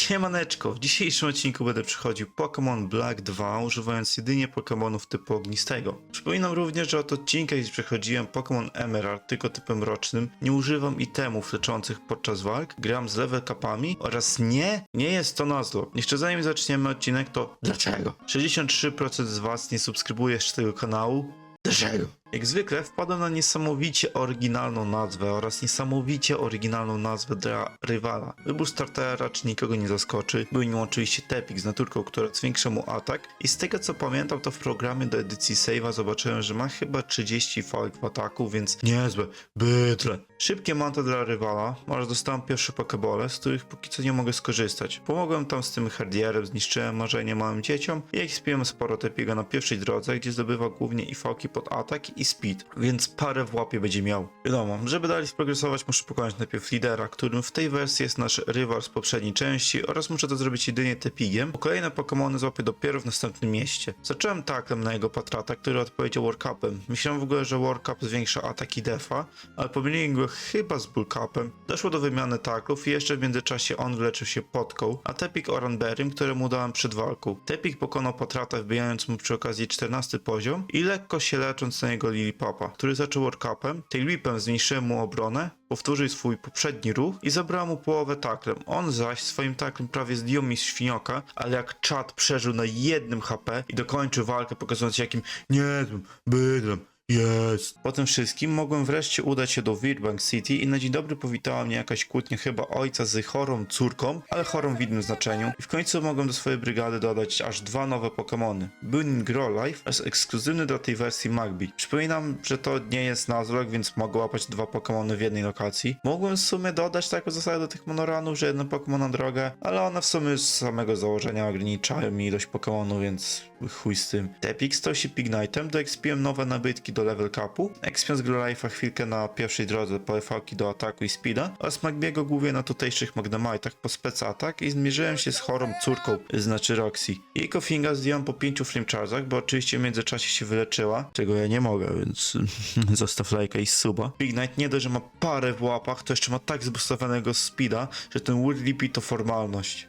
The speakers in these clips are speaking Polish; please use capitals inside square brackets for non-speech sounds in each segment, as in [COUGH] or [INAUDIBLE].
Siemaneczko, w dzisiejszym odcinku będę przechodził Pokémon Black 2 używając jedynie Pokémonów typu ognistego. Przypominam również, że od odcinka, gdzie przechodziłem Pokémon Emerald tylko typem rocznym, nie używam itemów leczących podczas walk, gram z level capami oraz nie, nie jest to zło. Jeszcze zanim zaczniemy odcinek, to dlaczego? 63% z Was nie subskrybuje jeszcze tego kanału. Dlaczego? Jak zwykle wpadłem na niesamowicie oryginalną nazwę oraz niesamowicie oryginalną nazwę dla rywala. Wybór startera raczej nikogo nie zaskoczy. Był nim oczywiście Tepik z naturką, która zwiększa mu atak i z tego co pamiętam to w programie do edycji save'a zobaczyłem, że ma chyba 30 fałek w ataku, więc niezłe, bydle. Szybkie manto dla rywala oraz dostałem pierwsze pokebole, z których póki co nie mogę skorzystać. Pomogłem tam z tym hardierem, zniszczyłem marzenie małym dzieciom i ekspiłem sporo Tepiga na pierwszej drodze, gdzie zdobywa głównie i fałki pod atak i speed, więc parę w łapie będzie miał. Wiadomo, żeby dalej sprogresować muszę pokonać najpierw lidera, którym w tej wersji jest nasz rywal z poprzedniej części oraz muszę to zrobić jedynie Tepigiem, bo kolejne Pokémony złapię dopiero w następnym mieście. Zacząłem taklem na jego patrata, który odpowiedział Warcupem. Myślałem w ogóle, że Warcup zwiększa atak i defa, ale pomyliłem go chyba z Bullcupem. Doszło do wymiany taklów i jeszcze w międzyczasie on wyleczył się podką, a Tepik Oranberrym, któremu dałem przed walką. Tepik pokonał patrata wbijając mu przy okazji 14 poziom i lekko się lecząc na jego Lillipupa, który zaczął Warcupem. Tailwhipem zmniejszyłem mu obronę, powtórzył swój poprzedni ruch i zabrał mu połowę taklem. On zaś swoim taklem prawie zdjął mi świnioka, ale jak czat przeżył na jednym HP i dokończył walkę pokazując jakim niezłym bydlem jest. Po tym wszystkim mogłem wreszcie udać się do Weirbank City i na dzień dobry powitała mnie jakaś kłótnia chyba ojca z chorą córką, ale chorą w innym znaczeniu. I w końcu mogłem do swojej brygady dodać aż dwa nowe Pokémony. Był nim Growlife oraz ekskluzywny dla tej wersji Magby. Przypominam, że to nie jest Nuzlocke, więc mogę łapać dwa Pokémony w jednej lokacji. Mogłem w sumie dodać taką zasadę do tych monoranów, że jeden Pokémon na drogę, ale one w sumie z samego założenia ograniczają mi ilość Pokémonów, więc chuj z tym. Tepik stał się Pignite'em, doekspiłem nowe nabytki do level capu, ekspią z Growlife'a chwilkę na pierwszej drodze po efałki do ataku i speeda oraz Magbiego głównie na tutejszych Magnemite'ach po spec atak i zmierzyłem się z chorą córką, znaczy Roxy. Jej Kofinga zdjąłem po pięciu Flame Charge'ach, bo oczywiście w międzyczasie się wyleczyła, czego ja nie mogę, więc [LAUGHS] zostaw lajka i suba. Pignite nie dość, że ma parę w łapach, to jeszcze ma tak zbustowanego speeda, że ten Wood Lippy to formalność.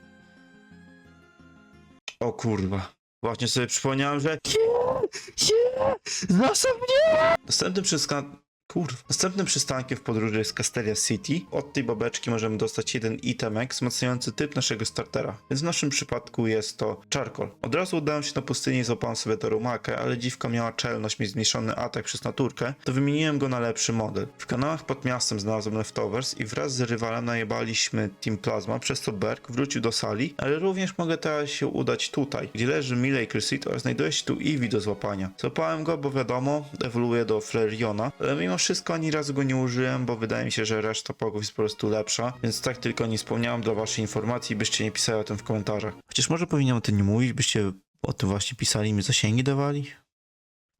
O kurwa. Właśnie sobie przypomniałem, że Zostaw mnie! Następnym przystankiem... Kurwa. Następnym przystankiem w podróży jest Castelia City. Od tej babeczki możemy dostać jeden itemek wzmacniający typ naszego startera. Więc w naszym przypadku jest to Charcoal. Od razu udałem się na pustynię i złapałem sobie tę rumakę, ale dziwka miała czelność mieć zmniejszony atak przez naturkę, to wymieniłem go na lepszy model. W kanałach pod miastem znalazłem Leftovers i wraz z rywalem najebaliśmy Team Plasma, przez co Berg wrócił do sali, ale również mogę teraz się udać tutaj, gdzie leży Millacre Seed oraz znajduje się tu Eevee do złapania. Złapałem go, bo wiadomo, ewoluuje do Flareona, ale mimo wszystko ani razu go nie użyłem, bo wydaje mi się, że reszta pogów jest po prostu lepsza, więc tak tylko nie wspomniałem dla waszej informacji, byście nie pisali o tym w komentarzach. Chociaż może powinienem o tym nie mówić, byście o tym właśnie pisali i mi zasięgi dawali?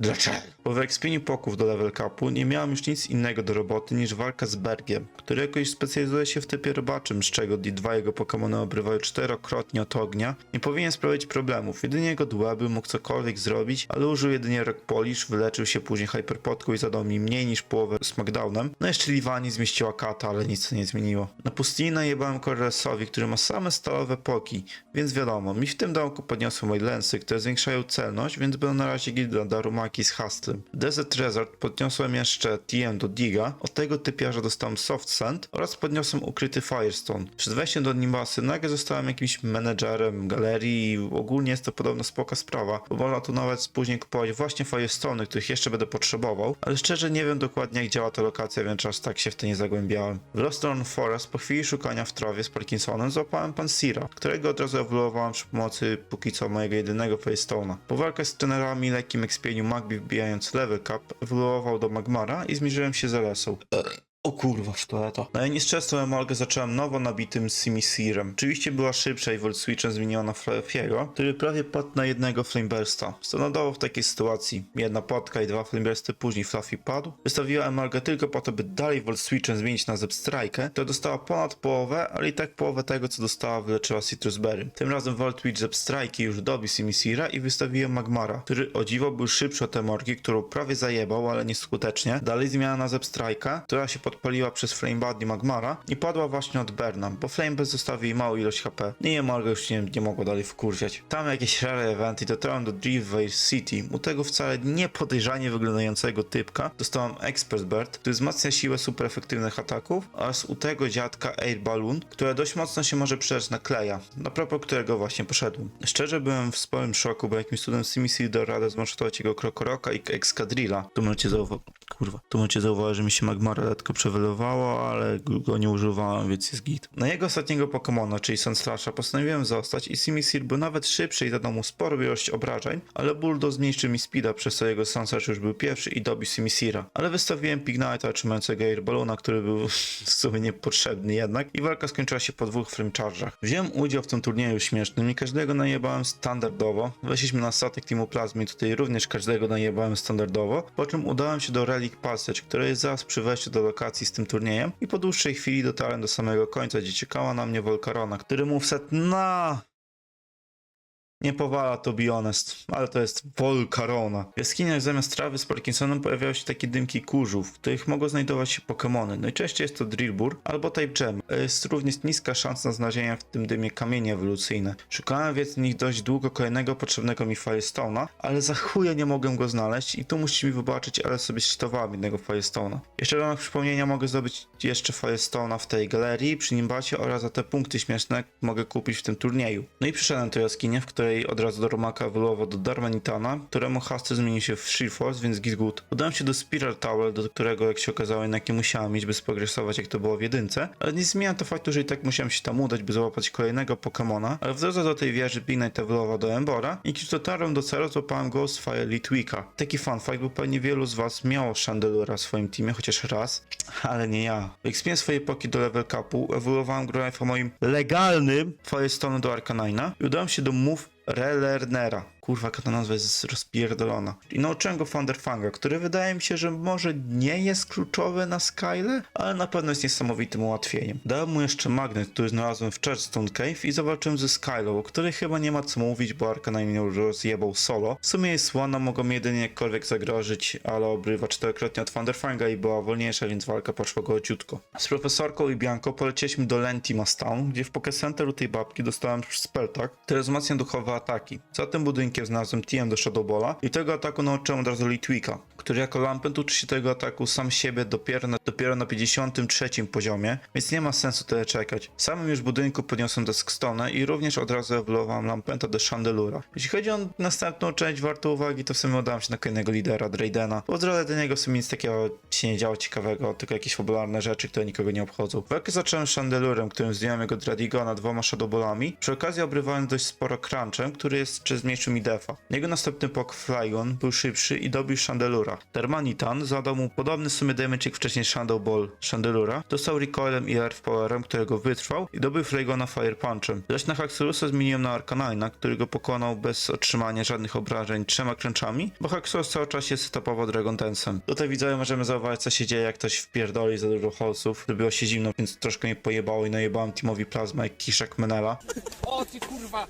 Dlaczego? Po wyekspieniu poków do level capu nie miałem już nic innego do roboty niż walka z Bergiem, który jakoś specjalizuje się w typie robaczym, z czego dwa jego Pokémony obrywają czterokrotnie od ognia. Nie powinien sprawić problemów, jedynie jego dłeby mógł cokolwiek zrobić, ale użył jedynie Rock Polish, wyleczył się później Hyperpotką i zadał mi mniej niż połowę Smackdownem. No jeszcze Livani zmieściła kata, ale nic to nie zmieniło. Na pustyni najebałem Corresowi, który ma same stalowe poki, więc wiadomo, mi w tym domku podniosły moje lensy, które zwiększają celność, więc będą na razie gilda Darumaki z Hastlem. Desert Resort podniosłem jeszcze TM do Diga, od tego typiarza dostałem Soft Sand oraz podniosłem ukryty Firestone. Przed wejściem do Nimbasy nagle zostałem jakimś menedżerem galerii i ogólnie jest to podobno spoko sprawa, bo można tu nawet później kupować właśnie Firestone, których jeszcze będę potrzebował, ale szczerze nie wiem dokładnie jak działa ta lokacja, więc aż tak się w to nie zagłębiałem. W Lost Run Forest po chwili szukania w trawie z Parkinsonem złapałem Pansira, którego od razu ewoluowałem przy pomocy póki co mojego jedynego Firestone'a. Po walkę z trenerami, lekkim ekspieniu Magby wbijając level cap, ewoluował do Magmara i zmierzyłem się z Elesą. O kurwa, sztoeta. Na jej nieszczęsną emolgę zacząłem nowo nabitym Simisirem. Oczywiście była szybsza i Volt Switchem zmieniona na Flafiego, który prawie padł na jednego Flamebursta. Standardowo w takiej sytuacji jedna potka i dwa Flamebursty, później Fluffy padł. Wystawiła emolgę tylko po to, by dalej Volt Switchem zmienić na Zepstrike, to dostała ponad połowę, ale i tak połowę tego, co dostała wyleczyła Citrus Berry. Tym razem Volt Witch Zepstrike już dobił Simisira i wystawiłem Magmara, który o dziwo był szybszy od emorgi, którą prawie zajebał, ale nieskutecznie. Dalej zmiana na Zepstrike'a, która się podpaliła przez Flame Buddy Magmara i padła właśnie od Berna, bo Flame Bud zostawił jej małą ilość HP. No i Morga już nie, nie mogło dalej wkurwiać. Tam jakieś rare eventy, dotarłem do Driftway City. U tego wcale nie podejrzanie wyglądającego typka dostałem Expert Bird, który wzmacnia siłę super efektywnych ataków oraz u tego dziadka Air Balloon, które dość mocno się może przydać na Kleja, na propos którego właśnie poszedłem. Szczerze byłem w sporym szoku, bo jakimś cudem dał radę zmasztować jego Krokoroka i Excadrilla. Tu możecie zauważyć, kurwa, tu możecie zauważyć, że mi się Magmara lekko przewylowało, ale go nie używałem, więc jest git. Na jego ostatniego Pokemona, czyli Sunslasha, postanowiłem zostać i Simisil był nawet szybszy i zadał mu sporą ilość obrażeń, ale Bulldo zmniejszył mi speeda, przez co jego Sunslash już był pierwszy i dobił Simisira. Ale wystawiłem Pignite'a otrzymającego Air Ballona, który był [LAUGHS] w sumie niepotrzebny jednak i walka skończyła się po dwóch frame. Wziąłem udział w tym turnieju śmiesznym i każdego najebałem standardowo. Weszliśmy na statek Teamu Plazmy, tutaj również każdego najebałem standardowo, po czym udałem się do Relic Passage, które jest zaraz przy wejściu do lokacji z tym turniejem. I po dłuższej chwili dotarłem do samego końca, gdzie czekała na mnie Volcarona, który mu wszedł na nie powala to be honest, ale to jest Volcarona. W jaskiniach zamiast trawy z Parkinsonem pojawiały się takie dymki kurzów, w których mogą znajdować się Pokémony. Najczęściej jest to Drillbur albo Type Gem. Jest również niska szansa na znalezienie w tym dymie kamienie ewolucyjne. Szukałem więc nich dość długo kolejnego potrzebnego mi Firestone'a, ale za chuja nie mogłem go znaleźć i tu musicie mi wybaczyć, ale sobie szczytowałem jednego Firestone'a. Jeszcze ramach przypomnienia mogę zdobyć jeszcze Firestone'a w tej galerii przy Nimbacie oraz za te punkty śmieszne mogę kupić w tym turnieju. No i przyszedłem do jaskini, w której od razu do Romaka wylował do Darmanitana, któremu hasty zmienił się w Shield Force, więc git good. Udałem się do Spiral Tower, do którego jak się okazało jednak nie musiałem mieć, by sprogresować jak to było w jedynce, ale nie zmienia to faktu, że i tak musiałem się tam udać, by złapać kolejnego Pokemona, ale w drodze do tej wieży Pignite wylował do Embora i kiedy dotarłem do celu, złapałem Ghostfire Litwika. Taki fun fact, bo pewnie wielu z was miało Chandelura w swoim teamie, chociaż raz, ale nie ja. W ekspie swojej poki do level capu ewoluowałem Growlithe moim legalnym Firestone do Arcanina i udałem się do Move Relernera. Kurwa, jaka ta nazwa jest rozpierdolona. I nauczyłem go Thunderfanga, który wydaje mi się, że może nie jest kluczowy na Skyle, ale na pewno jest niesamowitym ułatwieniem. Dałem mu jeszcze magnet, który znalazłem w Churchstone Cave i zobaczyłem ze Skylą, o której chyba nie ma co mówić, bo Arcanine rozjebał solo. W sumie jest słona, mogą jedynie jakkolwiek zagrożyć, ale obrywa czterokrotnie od Thunderfanga i była wolniejsza, więc walka poszła gołciutko. Z profesorką i Bianką polecieliśmy do Lentimas Town, gdzie w Pokecenteru tej babki dostałem Speltak, który wzmacnia duchowe ataki. Za tym budynkiem znalazłem TM do Shadowballa i tego ataku nauczyłem od razu Litwika, który jako Lampent uczy się tego ataku sam siebie dopiero na, dopiero na 53 poziomie, więc nie ma sensu tyle czekać. W samym już budynku podniosłem Duskstone i również od razu ewoluowałem Lampenta do Chandelura. Jeśli chodzi o następną część wartą uwagi, to w sumie udałem się na kolejnego lidera, Draydena, bo w drodze do niego w sumie nic takiego się nie działo ciekawego, tylko jakieś fabularne rzeczy, które nikogo nie obchodzą. Walkę zacząłem Chandelurem, którym zdjąłem jego Dradigona dwoma Shadowballami, przy okazji obrywałem dość sporo crunchem, który jest czy zmniejszył mi defa. Jego następny pok Flygon był szybszy i dobił Chandelura. Termanitan zadał mu podobny w sumie damage jak wcześniej Shadow Ball Chandelura, dostał recoilem i Earth Powerem, którego wytrwał i dobył Flygona Fire Punchem. Zaś na Haxorusa zmieniłem na Arcanina, który go pokonał bez otrzymania żadnych obrażeń trzema crunchami, bo Haxorus cały czas się setupował Dragon Dance'em. Tutaj widzowie możemy zauważyć co się dzieje jak ktoś wpierdoli za dużo holsów. Zrobiło się zimno, więc troszkę mnie pojebało i najebałem Teamowi Plazma jak kiszek Menela. O ty kurwa!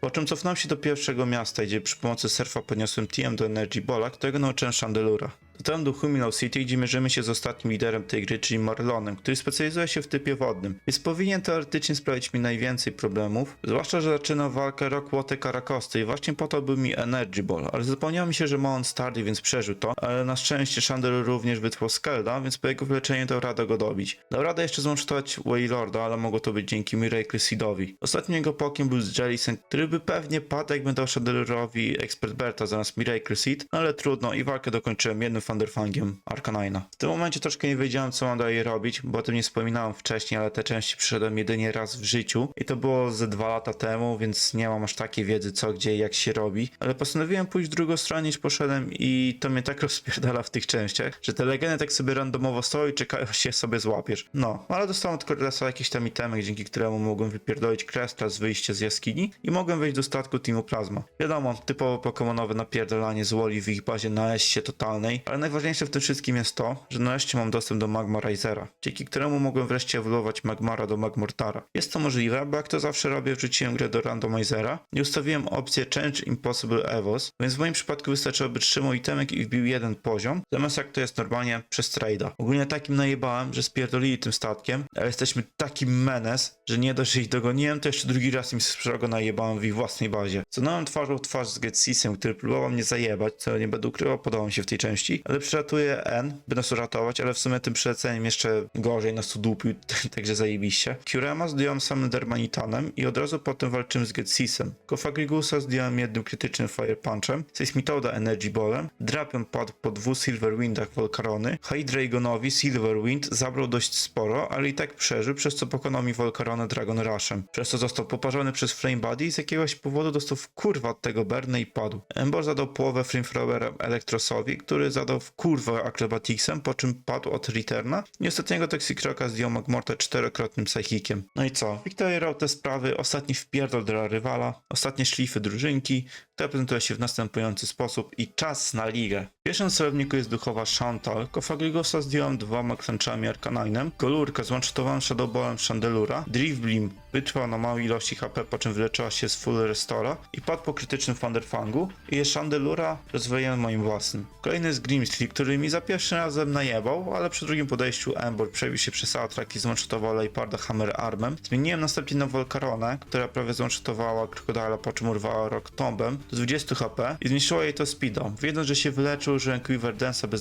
Po czym cofnąłem się do pierwszego miasta, gdzie przy pomocy surfa podniosłem TM do Energy Bola, którego nauczyłem Chandelura. Dotarłem do Huminal City, gdzie mierzymy się z ostatnim liderem tej gry, czyli Marlonem, który specjalizuje się w typie wodnym, więc powinien teoretycznie sprawić mi najwięcej problemów, zwłaszcza, że zaczyna walkę Rockwater Karakosty i właśnie po to był mi Energy Ball, ale zapomniało mi się, że ma on stardy, więc przeżył to, ale na szczęście Chandelur również wytrwał Skelda, więc po jego wyleczeniu dał radę go dobić. Dał radę jeszcze złącztować Waylorda, ale mogło to być dzięki Miracle Seedowi. Ostatnim jego pokiem był z Jellison, który by pewnie padł, jakbym dał Chandelurowi Expert Berta zamiast Miracle Seed, no ale trudno i walkę dokończyłem jednym Thunderfangiem Arcanina. W tym momencie troszkę nie wiedziałem, co mam dalej robić, bo o tym nie wspominałem wcześniej, ale te części przyszedłem jedynie raz w życiu i to było ze dwa lata temu, więc nie mam aż takiej wiedzy, co, gdzie i jak się robi, ale postanowiłem pójść w drugą stronę niż poszedłem i to mnie tak [LAUGHS] rozpierdala w tych częściach, że te legendy tak sobie randomowo stoją i czekają, aż się sobie złapiesz. No, ale dostałem od Cordesa jakieś tam itemy, dzięki któremu mogłem wypierdolić Cresta z wyjścia z jaskini i mogłem wejść do statku Teamu Plasma. Wiadomo, typowo pokemonowe napierdalanie z Woli w ich bazie na S-sie totalnej, ale Ale najważniejsze w tym wszystkim jest to, że nareszcie mam dostęp do Magma Risera, dzięki któremu mogłem wreszcie ewoluować Magmara do Magmortara. Jest to możliwe, bo jak to zawsze robię, wrzuciłem grę do randomizera i ustawiłem opcję Change Impossible Evos, więc w moim przypadku wystarczyłoby trzymał itemek i wbił jeden poziom, zamiast jak to jest normalnie przez trade'a. Ogólnie takim najebałem, że spierdolili tym statkiem, ale jesteśmy taki menes, że nie dość, że ich dogoniłem, to jeszcze drugi raz im srogo najebałem w ich własnej bazie. Stanąłem twarzą w twarz z Getsisem, który próbował mnie zajebać, co nie będę ukrywał, podobał mi się w tej części, ale przylatuje N, by nas uratować, ale w sumie tym przyleceniem jeszcze gorzej nas tu dupił, [LAUGHS] także zajebiście. Kurema zdjąłem samym Dermanitanem i od razu potem walczyłem z Getsisem. Kofagrigusa zdjąłem jednym krytycznym Fire Punchem, Seismitoda Energy Ballem, Drapion padł po dwóch Silverwindach Volcarony, Hydragonowi Silverwind zabrał dość sporo, ale i tak przeżył, przez co pokonał mi Volcaronę Dragon Rushem. Przez co został poparzony przez Flame Body i z jakiegoś powodu dostał kurwa od tego Berne i padł. Embor zadał połowę Flamethrowerem Elektrosowi, który zadał w kurwę Acrobaticsem, po czym padł od Returna i ostatniego Toxic Rocka zdjął Magmorta czterokrotnym Psychikiem. No i co? Victory Row te sprawy, ostatni wpierdol dla rywala, ostatnie szlify drużynki, która prezentuje się w następujący sposób i czas na ligę. W pierwszym celowniku jest duchowa Chantal, Kofagrigosa zdjąłem dwoma klęczami Arcaninem, Golurkę złączytowałem Shadowballem Chandelura, Drifblim wytrwał na małej ilości HP, po czym wyleczyła się z full restora i padł po krytycznym Thunderfangu i jest Chandelura rozwojem moim własnym. Kolejny jest Grimsley, który mi za pierwszym razem najebał, ale przy drugim podejściu Embor przebił się przez Atrak i złączytował Leoparda Hammer Armem. Zmieniłem następnie na Volcaronę, która prawie złączytowała Krokodyla, po czym urwała Rock Tombem do 20 HP i zmniejszyło jej to speedą. Wiedząc, że się wyleczył, użyłem Quiver Dance'a, by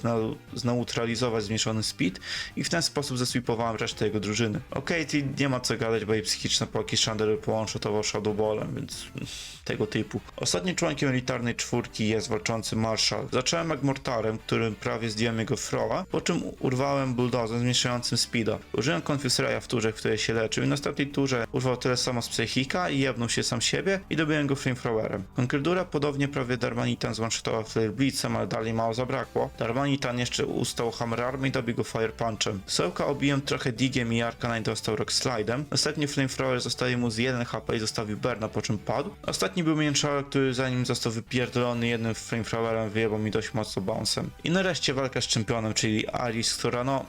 zneutralizować zmniejszony speed i w ten sposób zesweepowałem resztę jego drużyny. Okej, okay, nie ma co gadać, bo jej psychiczne poki Chandler połączytował Shadowballem, więc tego typu. Ostatnim członkiem elitarnej czwórki jest walczący Marshall. Zacząłem jak Mortarem, którym prawie zdjąłem jego Throwa, po czym urwałem Bulldozem zmniejszającym speeda. Użyłem Confuse Raya w turze, w której się leczył i w następnej turze urwał tyle samo z Psychika i jebnął się sam siebie i dobiłem go Flamethrowerem. Conquerdura podobnie prawie Darmanitan złączytował Flare Blitzem, ale dalej mało zabrakło. Darmanitan jeszcze ustał Hammer Army i dobił go Fire Punchem. Sołka obiłem trochę Digiem i Arcanine dostał Rock Slidem. Następnie Flamethrower zostaje mu z 1 HP i zostawił Berna, po czym padł. Ostatni był Mięczała, który zanim został wypierdolony jednym Flamethrowerem wyjebał mi dość mocno bouncem. I nareszcie walka z czempionem, czyli Alice, która no...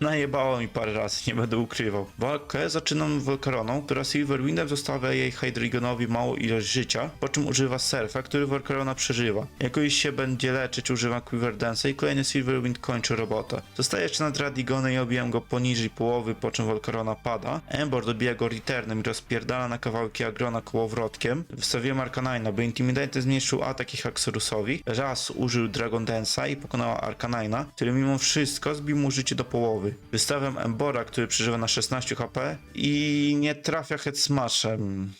Najebało mi parę razy, nie będę ukrywał. Walkę zaczynam Volcaroną, która Silverwindem zostawia jej Hydreigonowi małą ilość życia, po czym używa Surfa, który Volcarona przeżywa. Jak już się będzie leczyć, używa Quiver Dance'a i kolejny Silverwind kończy robotę. Zostaje jeszcze nad Radigone i obijam go poniżej połowy, po czym Volcarona pada. Embor dobija go Returnem i rozpierdala na kawałki Agrona kołowrotkiem. Wstawiłem Arcanina, by Intimidate zmniejszył atak ich Axorusowi. Raz użył Dragon Dance'a i pokonała Arcanina, który mimo wszystko zbił mu życie do połowy. Wystawiam Embora, który przeżywa na 16 HP i nie trafia Head Smashem.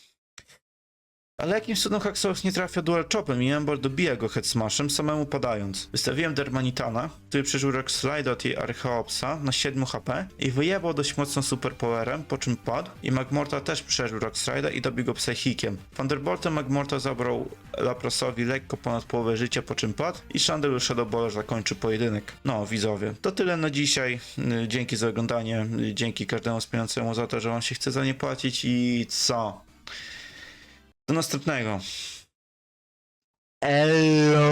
Ale jakimś cudem Haxorus nie trafia Dual Chopem i Embor dobija go Head Smashem, samemu padając. Wystawiłem Dermanitana, który przeżył Rock Slide od jej Archeopsa na 7 HP i wyjebał dość mocno Superpowerem, po czym padł i Magmorta też przeżył Rock Slide i dobił go Psychikiem. Thunderboltem Magmorta zabrał Laprosowi lekko ponad połowę życia, po czym padł i Chandler Shadowballer zakończy pojedynek. No, widzowie, to tyle na dzisiaj. Dzięki za oglądanie, dzięki każdemu wspierającemu za to, że wam się chce za nie płacić i co? Do następnego. Elo.